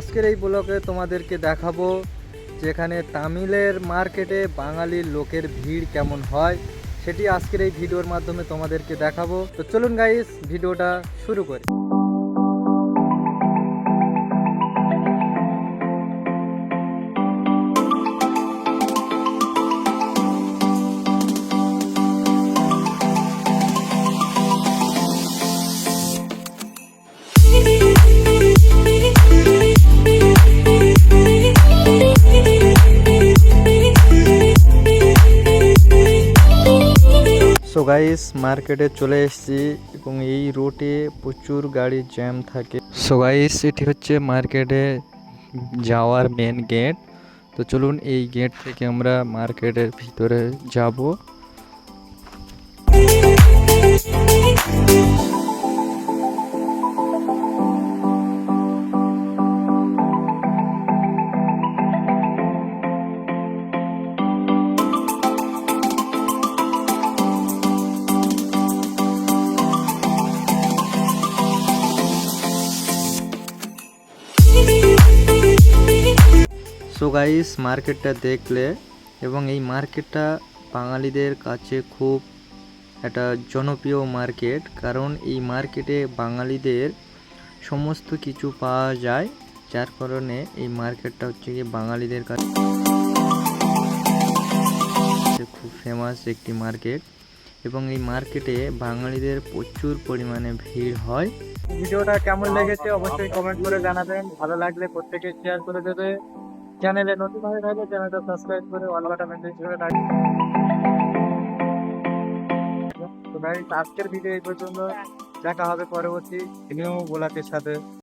আজকের এই ব্লগে তোমাদেরকে দেখাবো যেখানে তামিলের মার্কেটে বাঙালির লোকের ভিড় কেমন হয়, সেটি আজকের এই ভিডিওর মাধ্যমে তোমাদেরকে দেখাবো। তো চলুন গাইস ভিডিওটা শুরু করি। সো গাইস মার্কেটে চলে এসেছি এবং এই রোডে প্রচুর গাড়ির জ্যাম থাকে। সো গাইস এটি হচ্ছে মার্কেটে যাওয়ার মেন গেট তো চলুন এই গেট থেকে আমরা মার্কেটের ভিতরে যাব। সো গাইস মার্কেটটা দেখলে এবং এই মার্কেটটা বাঙালিদের কাছে খুব একটা জনপ্রিয় মার্কেট কারণ এই মার্কেটে বাঙালিদের সমস্ত কিছু পাওয়া যায়, যার কারণে এই মার্কেটটা হচ্ছে কি বাঙালিদের কাছে খুব ফেমাস একটি মার্কেট এবং এই মার্কেটে বাঙালিদের প্রচুর পরিমাণে ভিড় হয়। ভিডিওটা কেমন লেগেছে অবশ্যই কমেন্ট করে জানাবেন। ভালো লাগলে প্রত্যেকে শেয়ার করে দেবে। চ্যানেলে নতুন হয়ে থাকলে চ্যানেলটা সাবস্ক্রাইব করে অল বাটন মেসেজ করে রাখবেন। তো ভাই আজকের ভিডিও এই পর্যন্ত। দেখা হবে পরবর্তী নিউ গোলাপের সাথে।